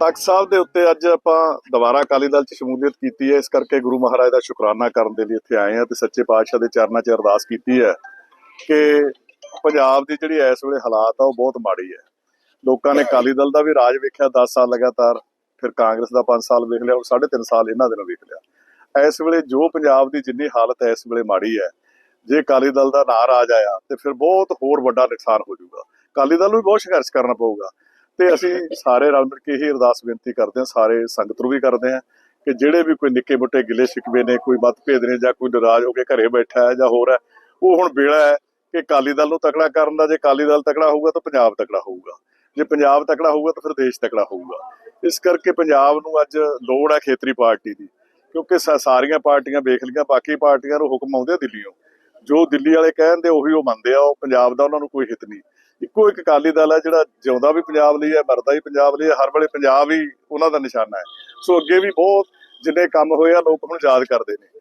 ਤਖਤ ਸਾਹਿਬ ਦੇ ਉੱਤੇ ਅੱਜ ਆਪਾਂ ਦੁਬਾਰਾ ਅਕਾਲੀ ਦਲ 'ਚ ਸ਼ਮੂਲੀਅਤ ਕੀਤੀ ਹੈ। ਇਸ ਕਰਕੇ ਗੁਰੂ ਮਹਾਰਾਜ ਦਾ ਸ਼ੁਕਰਾਨਾ ਕਰਨ ਦੇ ਲਈ ਇੱਥੇ ਆਏ ਹਾਂ ਤੇ ਸੱਚੇ ਪਾਤਸ਼ਾਹ ਦੇ ਚਰਨਾਂ 'ਚ ਅਰਦਾਸ ਕੀਤੀ ਹੈ ਕਿ ਪੰਜਾਬ ਦੀ ਜਿਹੜੀ ਇਸ ਵੇਲੇ ਹਾਲਾਤ ਆ ਉਹ ਬਹੁਤ ਮਾੜੀ ਹੈ। ਲੋਕਾਂ ਨੇ ਅਕਾਲੀ ਦਲ ਦਾ ਵੀ ਰਾਜ ਵੇਖਿਆ 10 ਸਾਲ ਲਗਾਤਾਰ, ਫਿਰ ਕਾਂਗਰਸ ਦਾ 5 ਸਾਲ ਵੇਖ ਲਿਆ, ਹੁਣ 3.5 ਸਾਲ ਇਹਨਾਂ ਦੇ ਨੂੰ ਵੇਖ ਲਿਆ। ਇਸ ਵੇਲੇ ਜੋ ਪੰਜਾਬ ਦੀ ਜਿੰਨੀ ਹਾਲਤ ਹੈ ਇਸ ਵੇਲੇ ਮਾੜੀ ਹੈ। ਜੇ ਅਕਾਲੀ ਦਲ ਦਾ ਨਾਂ ਰਾਜ ਆਇਆ ਤੇ ਫਿਰ ਬਹੁਤ ਹੋਰ ਵੱਡਾ ਨੁਕਸਾਨ ਹੋ ਜਾਊਗਾ। ਅਕਾਲੀ ਦਲ ਨੂੰ ਵੀ ਬਹੁਤ ਸੰਘਰਸ਼ ਕਰਨਾ ਪਊਗਾ। ਤੇ ਅਸੀਂ ਸਾਰੇ ਰਲ ਮਿਲ ਕੇ ਇਹ ਅਰਦਾਸ ਬੇਨਤੀ ਕਰਦੇ ਹਾਂ, ਸਾਰੇ ਸੰਗਤ ਨੂੰ ਵੀ ਕਰਦੇ ਹਾਂ ਕਿ ਜਿਹੜੇ ਵੀ ਕੋਈ ਨਿੱਕੇ ਮੋਟੇ ਗਿਲੇ ਸ਼ਿਕਵੇ ਨੇ, ਕੋਈ ਮਤਭੇਦ ਨੇ ਜਾਂ ਕੋਈ ਨਾਰਾਜ਼ ਹੋ ਕੇ ਘਰੇ ਬੈਠਾ ਹੈ ਜਾਂ ਹੋਰ ਹੈ, ਉਹ ਹੁਣ ਵੇਲਾ ਹੈ ਕਿ ਅਕਾਲੀ ਦਲ ਨੂੰ ਤਕੜਾ ਕਰਨ ਦਾ, ਜੇ ਅਕਾਲੀ ਦਲ ਤਕੜਾ ਹੋਊਗਾ ਤਾਂ ਪੰਜਾਬ ਤਕੜਾ ਹੋਊਗਾ, ਜੇ ਪੰਜਾਬ ਤਕੜਾ ਹੋਊਗਾ ਤਾਂ ਫਿਰ ਦੇਸ਼ ਤਕੜਾ ਹੋਊਗਾ। ਇਸ ਕਰਕੇ ਪੰਜਾਬ ਨੂੰ ਅੱਜ ਲੋੜ ਹੈ ਖੇਤਰੀ ਪਾਰਟੀ ਦੀ, ਕਿਉਂਕਿ ਸਾ- ਸਾਰੀਆਂ ਪਾਰਟੀਆਂ ਵੇਖ ਲਈਆਂ, ਬਾਕੀ ਪਾਰਟੀਆਂ ਨੂੰ ਹੁਕਮ ਆਉਂਦੇ ਆ ਦਿੱਲੀੋਂ ਜੋ ਦਿੱਲੀ ਵਾਲੇ ਕਹਿੰਦੇ ਉਹੀ ਉਹ ਮੰਨਦੇ ਆ, ਉਹ ਪੰਜਾਬ ਦਾ ਉਹਨਾਂ ਨੂੰ ਕੋਈ ਹਿੱਤ ਨਹੀਂ। ਇੱਕੋ ਇੱਕ ਅਕਾਲੀ ਦਲ ਹੈ ਜਿਹੜਾ ਜਿਉਂਦਾ ਵੀ ਪੰਜਾਬ ਲਈ ਹੈ, ਮਰਦਾ ਵੀ ਪੰਜਾਬ ਲਈ ਹੈ, ਹਰ ਵੇਲੇ ਪੰਜਾਬ ਹੀ ਉਹਨਾਂ ਦਾ ਨਿਸ਼ਾਨਾ ਹੈ। ਸੋ ਅੱਗੇ ਵੀ ਬਹੁਤ ਜਿੰਨੇ ਕੰਮ ਹੋਏ ਆ, ਲੋਕ ਹੁਣ ਯਾਦ ਕਰਦੇ ਨੇ।